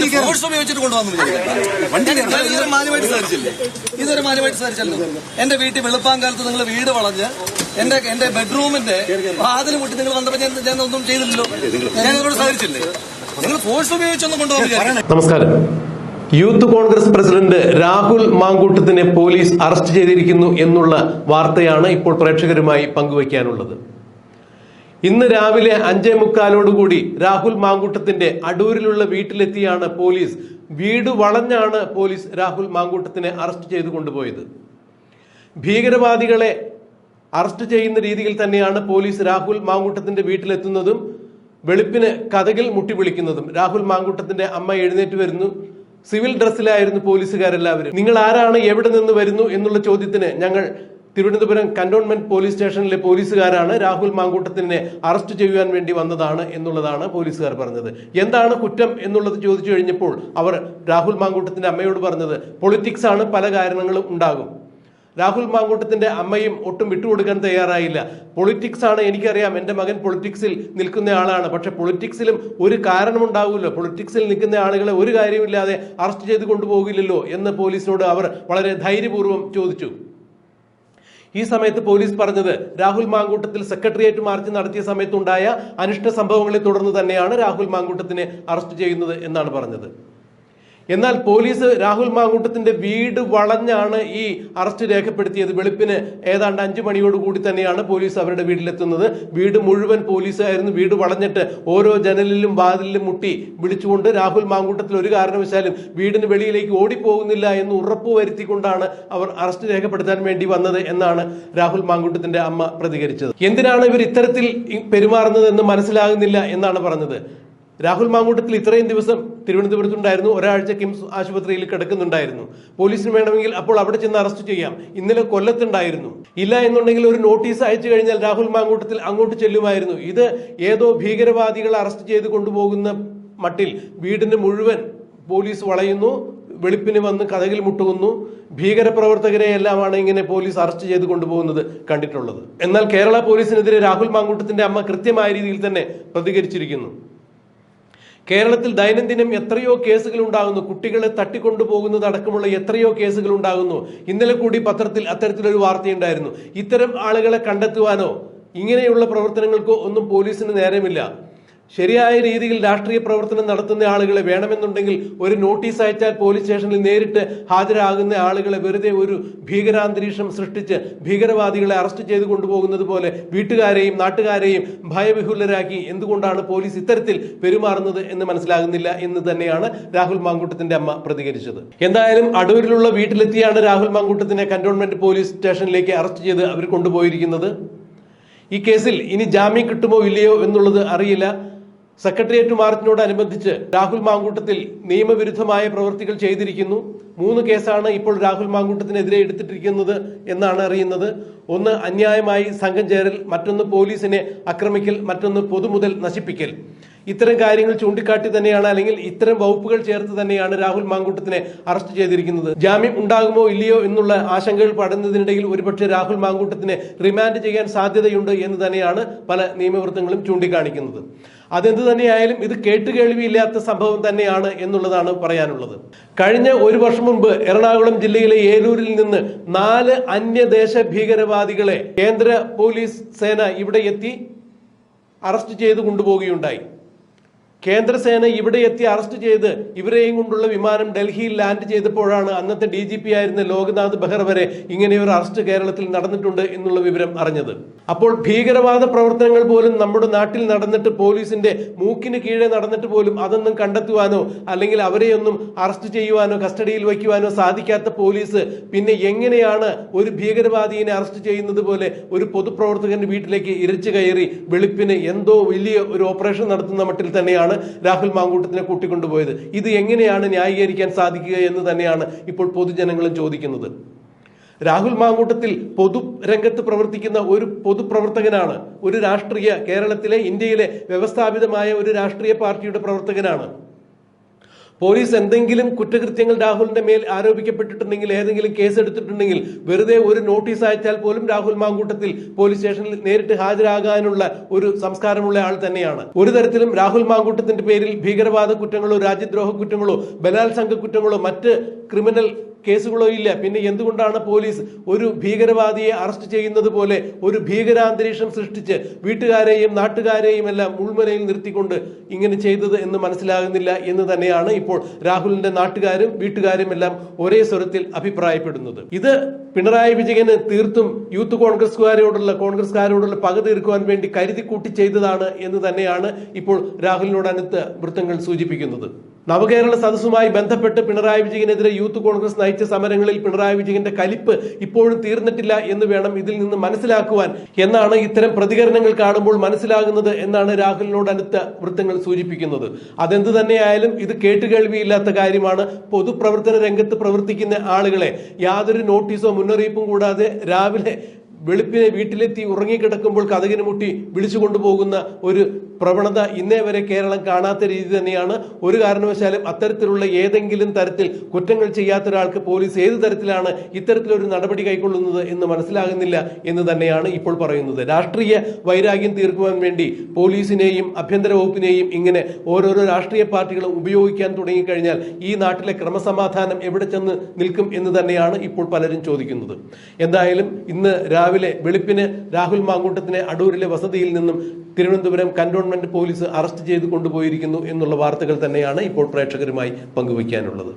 വണ്ടി കയറാം. ഫോഴ്സ് ഉപയോഗിച്ചിട്ട് കൊണ്ടുവന്നു. വണ്ടി കയറാം. ഞാൻ ഇതൊരു മാന്യമായിട്ട് സംസാരിച്ചില്ലേ ഇതൊരു മാന്യമായിട്ട് സംസാരിച്ചല്ലോ എന്റെ വീട്ടിൽ വെളുപ്പാങ്കാലത്ത് നിങ്ങൾ വീട് വളഞ്ഞ് എന്റെ എന്റെ ബെഡ്റൂമിന്റെ വാതിൽ മുട്ടി നിങ്ങൾ വന്നപ്പോ ഞാൻ ഞാൻ ഒന്നും ചെയ്തില്ലല്ലോ. ഞാൻ നിങ്ങളോട് സാധിച്ചില്ലേ? നിങ്ങൾ ഫോഴ്സ് ഉപയോഗിച്ചൊന്നും കൊണ്ടുപോകാൻ നമസ്കാരം. യൂത്ത് കോൺഗ്രസ് പ്രസിഡന്റ് രാഹുൽ മാങ്കൂട്ടത്തിനെ പോലീസ് അറസ്റ്റ് ചെയ്തിരിക്കുന്നു എന്നുള്ള വാർത്തയാണ് ഇപ്പോൾ പ്രേക്ഷകരുമായി പങ്കുവയ്ക്കാനുള്ളത്. ഇന്ന് രാവിലെ അഞ്ചേ മുക്കാലോടുകൂടി രാഹുൽ മാങ്കൂട്ടത്തിന്റെ അടൂരിലുള്ള വീട്ടിലെത്തിയാണ് പോലീസ്. വീട് വളഞ്ഞാണ് പോലീസ് രാഹുൽ മാങ്കൂട്ടത്തിനെ അറസ്റ്റ് ചെയ്ത് കൊണ്ടുപോയത്. ഭീകരവാദികളെ അറസ്റ്റ് ചെയ്യുന്ന രീതിയിൽ തന്നെയാണ് പോലീസ് രാഹുൽ മാങ്കൂട്ടത്തിന്റെ വീട്ടിലെത്തുന്നതും വെളുപ്പിന് കഥകിൽ മുട്ടി വിളിക്കുന്നതും. രാഹുൽ മാങ്കൂട്ടത്തിന്റെ അമ്മ എഴുന്നേറ്റ് വരുന്നു. സിവിൽ ഡ്രസ്സിലായിരുന്നു പോലീസുകാരെല്ലാവരും. നിങ്ങൾ ആരാണ് എവിടെ നിന്ന് വരുന്നു എന്നുള്ള ചോദ്യത്തിന് ഞങ്ങൾ തിരുവനന്തപുരം കന്റോൺമെന്റ് പോലീസ് സ്റ്റേഷനിലെ പോലീസുകാരാണ് രാഹുൽ മാങ്കൂട്ടത്തിനെ അറസ്റ്റ് ചെയ്യുവാൻ വേണ്ടി വന്നതാണ് എന്നുള്ളതാണ് പോലീസുകാർ പറഞ്ഞത്. എന്താണ് കുറ്റം എന്നുള്ളത് ചോദിച്ചു കഴിഞ്ഞപ്പോൾ അവർ രാഹുൽ മാങ്കൂട്ടത്തിന്റെ അമ്മയോട് പറഞ്ഞത് പൊളിറ്റിക്സ് ആണ് പല കാരണങ്ങളും ഉണ്ടാകും. രാഹുൽ മാങ്കൂട്ടത്തിന്റെ അമ്മയും ഒട്ടും വിട്ടുകൊടുക്കാൻ തയ്യാറായില്ല. പൊളിറ്റിക്സ് ആണ് എനിക്കറിയാം എന്റെ മകൻ പൊളിറ്റിക്സിൽ നിൽക്കുന്ന ആളാണ്. പക്ഷെ പൊളിറ്റിക്സിലും ഒരു കാരണമുണ്ടാവുമല്ലോ പൊളിറ്റിക്സിൽ നിൽക്കുന്ന ആളുകളെ ഒരു കാര്യമില്ലാതെ അറസ്റ്റ് ചെയ്ത് കൊണ്ടുപോകില്ലല്ലോ എന്ന് പോലീസിനോട് അവർ വളരെ ധൈര്യപൂർവം ചോദിച്ചു. ഈ സമയത്ത് പോലീസ് പറഞ്ഞത് രാഹുൽ മാങ്കൂട്ടത്തിൽ സെക്രട്ടേറിയറ്റ് മാർച്ച് നടത്തിയ സമയത്തുണ്ടായ അനിഷ്ട സംഭവങ്ങളെ തുടർന്ന് തന്നെയാണ് രാഹുൽ മാങ്കൂട്ടത്തിനെ അറസ്റ്റ് ചെയ്യുന്നത് എന്നാണ് പറഞ്ഞത്. എന്നാൽ പോലീസ് രാഹുൽ മാങ്കൂട്ടത്തിന്റെ വീട് വളഞ്ഞാണ് ഈ അറസ്റ്റ് രേഖപ്പെടുത്തിയത്. വെളുപ്പിന് ഏതാണ്ട് അഞ്ചു മണിയോടുകൂടി തന്നെയാണ് പോലീസ് അവരുടെ വീട്ടിലെത്തുന്നത്. വീട് മുഴുവൻ പോലീസായിരുന്നു. വീട് വളഞ്ഞിട്ട് ഓരോ ജനലിലും വാതിലിലും മുട്ടി വിളിച്ചുകൊണ്ട് രാഹുൽ മാങ്കൂട്ടത്തിൽ ഒരു കാരണവശാലും വീടിന് വെളിയിലേക്ക് ഓടിപ്പോകുന്നില്ല എന്ന് ഉറപ്പ് വരുത്തിക്കൊണ്ടാണ് അവർ അറസ്റ്റ് രേഖപ്പെടുത്താൻ വേണ്ടി വന്നത് എന്നാണ് രാഹുൽ മാങ്കൂട്ടത്തിന്റെ അമ്മ പ്രതികരിച്ചത്. എന്തിനാണ് ഇവർ ഇത്തരത്തിൽ പെരുമാറുന്നത് എന്ന് മനസ്സിലാകുന്നില്ല എന്നാണ് പറഞ്ഞത്. രാഹുൽ മാങ്കൂട്ടത്തിൽ ഇത്രയും ദിവസം തിരുവനന്തപുരത്തുണ്ടായിരുന്നു. ഒരാഴ്ച കിംസ് ആശുപത്രിയിൽ കിടക്കുന്നുണ്ടായിരുന്നു. പോലീസിന് വേണമെങ്കിൽ അപ്പോൾ അവിടെ ചെന്ന് അറസ്റ്റ് ചെയ്യാം. ഇന്നലെ കൊല്ലത്തുണ്ടായിരുന്നു. ഇല്ല എന്നുണ്ടെങ്കിൽ ഒരു നോട്ടീസ് അയച്ചു കഴിഞ്ഞാൽ രാഹുൽ മാങ്കൂട്ടത്തിൽ അങ്ങോട്ട് ചെല്ലുമായിരുന്നു. ഇത് ഏതോ ഭീകരവാദികളെ അറസ്റ്റ് ചെയ്ത് കൊണ്ടുപോകുന്ന മട്ടിൽ വീടിന് മുഴുവൻ പോലീസ് വളയുന്നു. വെളുപ്പിന് വന്ന് കഥകിൽ മുട്ടുകുന്നു. ഭീകരപ്രവർത്തകരെ എല്ലാമാണ് ഇങ്ങനെ പോലീസ് അറസ്റ്റ് ചെയ്ത് കൊണ്ടുപോകുന്നത് കണ്ടിട്ടുള്ളത്. എന്നാൽ കേരള പോലീസിനെതിരെ രാഹുൽ മാങ്കൂട്ടത്തിന്റെ അമ്മ കൃത്യമായ രീതിയിൽ തന്നെ പ്രതികരിച്ചിരിക്കുന്നു. കേരളത്തിൽ ദൈനംദിനം എത്രയോ കേസുകൾ ഉണ്ടാകുന്നു. കുട്ടികളെ തട്ടിക്കൊണ്ടുപോകുന്നത് അടക്കമുള്ള എത്രയോ കേസുകൾ ഉണ്ടാകുന്നു. ഇന്നലെ കൂടി പത്രത്തിൽ അത്തരത്തിലൊരു വാർത്തയുണ്ടായിരുന്നു. ഇത്തരം ആളുകളെ കണ്ടെത്തുവാനോ ഇങ്ങനെയുള്ള പ്രവർത്തനങ്ങൾക്കോ ഒന്നും പോലീസിന് നേരമില്ല. ശരിയായ രീതിയിൽ രാഷ്ട്രീയ പ്രവർത്തനം നടത്തുന്ന ആളുകളെ വേണമെന്നുണ്ടെങ്കിൽ ഒരു നോട്ടീസ് അയച്ചാൽ പോലീസ് സ്റ്റേഷനിൽ നേരിട്ട് ഹാജരാകുന്ന ആളുകളെ വെറുതെ ഒരു ഭീകരാന്തരീക്ഷം സൃഷ്ടിച്ച് ഭീകരവാദികളെ അറസ്റ്റ് ചെയ്ത് കൊണ്ടുപോകുന്നത് പോലെ വീട്ടുകാരെയും നാട്ടുകാരെയും ഭയവിഹുലരാക്കി എന്തുകൊണ്ടാണ് പോലീസ് ഇത്തരത്തിൽ പെരുമാറുന്നത് എന്ന് മനസ്സിലാകുന്നില്ല എന്ന് തന്നെയാണ് രാഹുൽ മാങ്കൂട്ടത്തിന്റെ അമ്മ പ്രതികരിച്ചത്. എന്തായാലും അടൂരിലുള്ള വീട്ടിലെത്തിയാണ് രാഹുൽ മാങ്കൂട്ടത്തിനെ കന്റോൺമെന്റ് പോലീസ് സ്റ്റേഷനിലേക്ക് അറസ്റ്റ് ചെയ്ത് അവർ കൊണ്ടുപോയിരിക്കുന്നത്. ഈ കേസിൽ ഇനി ജാമ്യം കിട്ടുമോ ഇല്ലയോ എന്നുള്ളത് അറിയില്ല. സെക്രട്ടേറിയറ്റ് മാർച്ചിനോടനുബന്ധിച്ച് രാഹുൽ മാങ്കൂട്ടത്തിൽ നിയമവിരുദ്ധമായ പ്രവൃത്തികൾ ചെയ്തിരിക്കുന്നു. മൂന്ന് കേസാണ് ഇപ്പോൾ രാഹുൽ മാങ്കൂട്ടത്തിനെതിരെ എടുത്തിട്ടിരിക്കുന്നത് എന്നാണ് അറിയുന്നത്. ഒന്ന് അന്യായമായി സംഘം ചേരൽ മറ്റൊന്ന് പോലീസിനെ ആക്രമിക്കൽ മറ്റൊന്ന് പൊതുമുതൽ നശിപ്പിക്കൽ. ഇത്തരം കാര്യങ്ങൾ ചൂണ്ടിക്കാട്ടി തന്നെയാണ് അല്ലെങ്കിൽ ഇത്തരം വകുപ്പുകൾ ചേർത്ത് തന്നെയാണ് രാഹുൽ മാങ്കൂട്ടത്തിനെ അറസ്റ്റ് ചെയ്തിരിക്കുന്നത്. ജാമ്യം ഉണ്ടാകുമോ ഇല്ലയോ എന്നുള്ള ആശങ്കകൾ പടുന്നതിനിടയിൽ ഒരുപക്ഷെ രാഹുൽ മാങ്കൂട്ടത്തിനെ റിമാൻഡ് ചെയ്യാൻ സാധ്യതയുണ്ട് എന്ന് തന്നെയാണ് പല നിയമവൃത്തങ്ങളും ചൂണ്ടിക്കാണിക്കുന്നത്. അതെന്ത് തന്നെയായാലും ഇത് കേട്ടുകേൾവിയില്ലാത്ത സംഭവം തന്നെയാണ് എന്നുള്ളതാണ് പറയാനുള്ളത്. കഴിഞ്ഞ ഒരു വർഷം മുമ്പ് എറണാകുളം ജില്ലയിലെ ഏലൂരിൽ നിന്ന് നാല് അന്യദേശ ഭീകരവാദികളെ കേന്ദ്ര പോലീസ് സേന ഇവിടെ എത്തി അറസ്റ്റ് ചെയ്ത് കൊണ്ടുപോവുകയുണ്ടായി. കേന്ദ്രസേന ഇവിടെ എത്തി അറസ്റ്റ് ചെയ്ത് ഇവരെയും കൊണ്ടുള്ള വിമാനം ഡൽഹിയിൽ ലാൻഡ് ചെയ്തപ്പോഴാണ് അന്നത്തെ ഡി ജി പി ആയിരുന്ന ലോക്നാഥ് ബെഹ്റ വരെ ഇങ്ങനെ ഒരു അറസ്റ്റ് കേരളത്തിൽ നടന്നിട്ടുണ്ട് എന്നുള്ള വിവരം അറിഞ്ഞത്. അപ്പോൾ ഭീകരവാദ പ്രവർത്തനങ്ങൾ പോലും നമ്മുടെ നാട്ടിൽ നടന്നിട്ട് പോലീസിന്റെ മൂക്കിന് കീഴെ നടന്നിട്ട് പോലും അതൊന്നും കണ്ടെത്തുവാനോ അല്ലെങ്കിൽ അവരെയൊന്നും അറസ്റ്റ് ചെയ്യുവാനോ കസ്റ്റഡിയിൽ വയ്ക്കുവാനോ സാധിക്കാത്ത പോലീസ് പിന്നെ എങ്ങനെയാണ് ഒരു ഭീകരവാദിയെ അറസ്റ്റ് ചെയ്യുന്നത് പോലെ ഒരു പൊതുപ്രവർത്തകന്റെ വീട്ടിലേക്ക് ഇരച്ചു കയറി വെളുപ്പിന് എന്തോ വലിയ ഒരു ഓപ്പറേഷൻ നടത്തുന്ന മട്ടിൽ തന്നെയാണ് രാഹുൽ മാങ്കൂട്ടത്തിനെ കൂട്ടിക്കൊണ്ടുപോയത്. ഇത് എങ്ങനെയാണ് ന്യായീകരിക്കാൻ സാധിക്കുക എന്ന് തന്നെയാണ് ഇപ്പോൾ പൊതുജനങ്ങളും ചോദിക്കുന്നത്. രാഹുൽ മാങ്കൂട്ടത്തിൽ പൊതു രംഗത്ത് പ്രവർത്തിക്കുന്ന ഒരു പൊതുപ്രവർത്തകനാണ് ഒരു രാഷ്ട്രീയ കേരളത്തിലെ ഇന്ത്യയിലെ വ്യവസ്ഥാപിതമായ ഒരു രാഷ്ട്രീയ പാർട്ടിയുടെ പ്രവർത്തകനാണ്. പോലീസ് എന്തെങ്കിലും കുറ്റകൃത്യങ്ങൾ രാഹുലിന്റെ മേൽ ആരോപിക്കപ്പെട്ടിട്ടുണ്ടെങ്കിൽ ഏതെങ്കിലും കേസ് എടുത്തിട്ടുണ്ടെങ്കിൽ വെറുതെ ഒരു നോട്ടീസ് അയച്ചാൽ പോലും രാഹുൽ മാങ്കൂട്ടത്തിൽ പോലീസ് സ്റ്റേഷനിൽ നേരിട്ട് ഹാജരാകാനുള്ള ഒരു സംസ്കാരമുള്ള ആൾ തന്നെയാണ്. ഒരു തരത്തിലും രാഹുൽ മാങ്കൂട്ടത്തിന്റെ പേരിൽ ഭീകരവാദ കുറ്റങ്ങളോ രാജ്യദ്രോഹ കുറ്റങ്ങളോ ബലാത്സംഗ കുറ്റങ്ങളോ മറ്റ് ക്രിമിനൽ കേസുകളോ ഇല്ല. പിന്നെ എന്തുകൊണ്ടാണ് പോലീസ് ഒരു ഭീകരവാദിയെ അറസ്റ്റ് ചെയ്യുന്നത് പോലെ ഒരു ഭീകരാന്തരീക്ഷം സൃഷ്ടിച്ച് വീട്ടുകാരെയും നാട്ടുകാരെയും എല്ലാം മുൾമുനയിൽ നിർത്തിക്കൊണ്ട് ഇങ്ങനെ ചെയ്തത് എന്ന് മനസ്സിലാകുന്നില്ല എന്ന് തന്നെയാണ് ഇപ്പോൾ രാഹുലിന്റെ നാട്ടുകാരും വീട്ടുകാരും എല്ലാം ഒരേ സ്വരത്തിൽ അഭിപ്രായപ്പെടുന്നത്. ഇത് പിണറായി വിജയന് തീർത്തും യൂത്ത് കോൺഗ്രസ്സുകാരോടുള്ള കോൺഗ്രസ്സുകാരോടുള്ള പക തീർക്കുവാൻ വേണ്ടി കരുതി കൂട്ടി ചെയ്തതാണ് എന്ന് തന്നെയാണ് ഇപ്പോൾ രാഹുലിനോടനുത്ത് വൃത്തങ്ങൾ സൂചിപ്പിക്കുന്നത്. നവകേരള സദസ്സുമായി ബന്ധപ്പെട്ട് പിണറായി വിജയനെതിരെ യൂത്ത് കോൺഗ്രസ് നയിച്ച സമരങ്ങളിൽ പിണറായി വിജയന്റെ കലിപ്പ് ഇപ്പോഴും തീർന്നിട്ടില്ല എന്ന് വേണം ഇതിൽ നിന്ന് മനസ്സിലാക്കുവാൻ. എന്നാണ് ഇത്തരം പ്രതികരണങ്ങൾ കാണുമ്പോൾ മനസ്സിലാകുന്നത് എന്നാണ് രാഹുലിനോടനുത്ത വൃത്തങ്ങൾ സൂചിപ്പിക്കുന്നത്. അതെന്ത് തന്നെയായാലും ഇത് കേട്ടുകേൾവിയില്ലാത്ത കാര്യമാണ്. പൊതുപ്രവർത്തന രംഗത്ത് പ്രവർത്തിക്കുന്ന ആളുകളെ യാതൊരു നോട്ടീസോ മുന്നറിയിപ്പും കൂടാതെ രാവിലെ വെളുപ്പിനെ വീട്ടിലെത്തി ഉറങ്ങിക്കിടക്കുമ്പോൾ കഥകിന് മുട്ടി വിളിച്ചു കൊണ്ടുപോകുന്ന ഒരു പ്രവണത ഇന്നേ വരെ കേരളം കാണാത്ത രീതി തന്നെയാണ്. ഒരു കാരണവശാലും അത്തരത്തിലുള്ള ഏതെങ്കിലും തരത്തിൽ കുറ്റങ്ങൾ ചെയ്യാത്ത ഒരാൾക്ക് പോലീസ് ഏത് തരത്തിലാണ് ഇത്തരത്തിലൊരു നടപടി കൈക്കൊള്ളുന്നത് എന്ന് മനസ്സിലാകുന്നില്ല എന്ന് തന്നെയാണ് ഇപ്പോൾ പറയുന്നത്. രാഷ്ട്രീയ വൈരാഗ്യം തീർക്കുവാൻ വേണ്ടി പോലീസിനെയും ആഭ്യന്തര വകുപ്പിനെയും ഇങ്ങനെ ഓരോരോ രാഷ്ട്രീയ പാർട്ടികളും ഉപയോഗിക്കാൻ തുടങ്ങിക്കഴിഞ്ഞാൽ ഈ നാട്ടിലെ ക്രമസമാധാനം എവിടെ ചെന്ന് നിൽക്കും എന്ന് തന്നെയാണ് ഇപ്പോൾ പലരും ചോദിക്കുന്നത്. എന്തായാലും ഇന്ന് രാവിലെ വെളുപ്പിന് രാഹുൽ മാങ്കൂട്ടത്തിനെ അടൂരിലെ വസതിയിൽ നിന്നും തിരുവനന്തപുരം കന്റോൺമെന്റ് പോലീസ് അറസ്റ്റ് ചെയ്ത് കൊണ്ടുപോയിരിക്കുന്നു എന്നുള്ള വാർത്തകൾ തന്നെയാണ് ഇപ്പോൾ പ്രേക്ഷകരുമായി പങ്കുവയ്ക്കാനുള്ളത്.